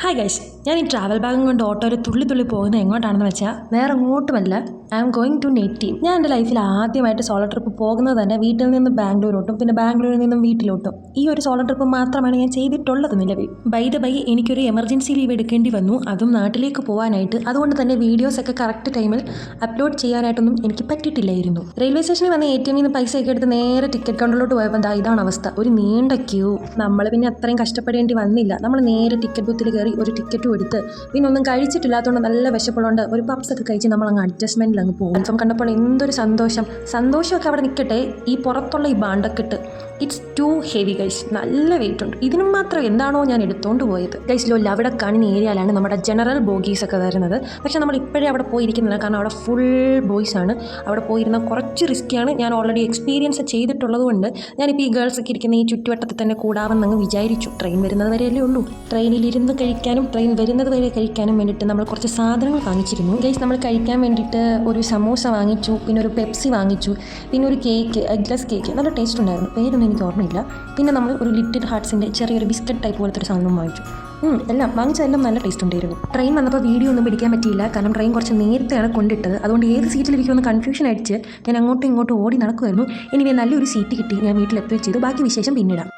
Hi guys ഞാൻ ഈ travel ബാഗും കൊണ്ട് ഓട്ടോയിൽ തുള്ളി തുള്ളി പോകുന്നത് എങ്ങോട്ടാണെന്ന് വെച്ചാൽ വേറെ എങ്ങോട്ടുമല്ല. ഐ ആം ഗോയിങ് ടു നെറ്റി ഞാൻ എന്റെ ലൈഫിൽ ആദ്യമായിട്ട് സോളോ ട്രിപ്പ് പോകുന്നത് തന്നെ വീട്ടിൽ നിന്ന് ബാംഗ്ലൂരോട്ടും പിന്നെ ബാംഗ്ലൂരിൽ നിന്നും വീട്ടിലോട്ടും. ഈ ഒരു സോളോ ട്രിപ്പ് മാത്രമാണ് ഞാൻ ചെയ്തിട്ടുള്ളത് നിലവിൽ. ബൈ ദ ബൈ എനിക്കൊരു എമർജൻസി ലീവ് എടുക്കേണ്ടി വന്നു. അതും നാട്ടിലേക്ക് പോകാനായിട്ട് അതുകൊണ്ട് തന്നെ വീഡിയോസ് ഒക്കെ കറക്റ്റ് ടൈമിൽ അപ്ലോഡ് ചെയ്യാനായിട്ടൊന്നും എനിക്ക് പറ്റിയിട്ടില്ലായിരുന്നു. റെയിൽവേ സ്റ്റേഷനിൽ വന്ന് എ ടി എമ്മിൽ നിന്ന് പൈസ ഒക്കെ എടുത്ത് നേരെ ടിക്കറ്റ് കൗണ്ടറിലോട്ട് പോയപ്പോൾ ഇതാണ് അവസ്ഥ. ഒരു നീണ്ട ക്യൂ നമ്മൾ പിന്നെ അത്രയും കഷ്ടപ്പെടേണ്ടി വന്നില്ല. നമ്മൾ നേരെ ടിക്കറ്റ് ബൂത്തിൽ കയറി ഒരു ടിക്കറ്റും എടുത്ത് പിന്നെ ഒന്നും കഴിച്ചിട്ടില്ലാത്തതുകൊണ്ട് നല്ല വിശപ്പുള്ളതുകൊണ്ട് ഒരു പപ്സൊക്കെ കഴിച്ച് നമ്മൾ അങ്ങ് അഡ്ജസ്റ്റ്മെന്റിൽ അങ്ങ് പോകും. ഇപ്പം കണ്ടപ്പോൾ എന്തൊരു സന്തോഷം. സന്തോഷമൊക്കെ അവിടെ നിൽക്കട്ടെ ഈ പുറത്തുള്ള ഈ ബാണ്ടക്കെട്ട്. ഇറ്റ്സ് ടു ഹെവി ഗൈസ് നല്ല വെയിറ്റ് ഉണ്ട്. ഇതിനും മാത്രം എന്താണോ ഞാൻ എടുത്തുകൊണ്ട് പോയത്. ഗൈസ് ലോല്ല അവിടെ കാണുന്ന ഏരിയയിലാണ് നമ്മുടെ ജനറൽ ബോഗീസ് ഒക്കെ തരുന്നത് പക്ഷേ നമ്മൾ ഇപ്പോഴേ അവിടെ പോയിരിക്കുന്നില്ല. കാരണം അവിടെ ഫുൾ ബോയ്സ് ആണ്. അവിടെ പോയിരുന്ന കുറച്ച് റിസ്ക്കിയാണ് ഞാൻ ഓൾറെഡി എക്സ്പീരിയൻസ് ചെയ്തിട്ടുള്ളത് കൊണ്ട് ഞാനിപ്പോൾ ഈ ഗേൾസൊക്കെ ഇരിക്കുന്ന ഈ ചുറ്റുവട്ടത്തിൽ തന്നെ കൂടാമെന്ന് അങ്ങ് വിചാരിച്ചു. ട്രെയിൻ വരുന്നത് വരെയല്ലേ ഉള്ളൂ. ട്രെയിനിൽ ഇരുന്ന് കഴിക്കാനും ട്രെയിൻ വരുന്നത് വരെ കഴിക്കാനും വേണ്ടിയിട്ട് നമ്മൾ കുറച്ച് സാധനങ്ങൾ വാങ്ങിച്ചിരുന്നു. ഗൈസ് നമ്മൾ കഴിക്കാൻ വേണ്ടിയിട്ട് ഒരു സമോസ വാങ്ങിച്ചു പിന്നെ ഒരു പെപ്സി വാങ്ങിച്ചു പിന്നെ ഒരു കേക്ക് ഗ്ലാസ് കേക്ക് നല്ല ടേസ്റ്റ് ഉണ്ടായിരുന്നു. പേരൊന്നും എനിക്ക് ഓർമ്മയില്ല. പിന്നെ നമ്മൾ ഒരു ലിറ്റിൽ ഹാർട്സിന്റെ ചെറിയൊരു ബിസ്ക്കറ്റ് ടൈപ്പ് പോലത്തെ ഒരു സാധനം വാങ്ങിച്ചു എല്ലാം വാങ്ങിച്ചതെല്ലാം നല്ല ടേസ്റ്റ് ഉണ്ടായിരുന്നു. ട്രെയിൻ വന്നപ്പോൾ വീഡിയോ ഒന്നും പിടിക്കാൻ പറ്റിയില്ല. കാരണം ട്രെയിൻ കുറച്ച് നേരത്തെയാണ് കൊണ്ടിട്ടത്. അതുകൊണ്ട് ഏത് സീറ്റിലിരിക്കുമെന്ന് കൺഫ്യൂഷൻ അടിച്ച് ഞാൻ അങ്ങോട്ടും ഇങ്ങോട്ടും ഓടി നടക്കുമായിരുന്നു ഇനി നല്ലൊരു സീറ്റ് കിട്ടി. ഞാൻ വീട്ടിൽ വീട്ടിലെത്തുകയും ചെയ്തു. ബാക്കി വിശേഷം പിന്നിടാം.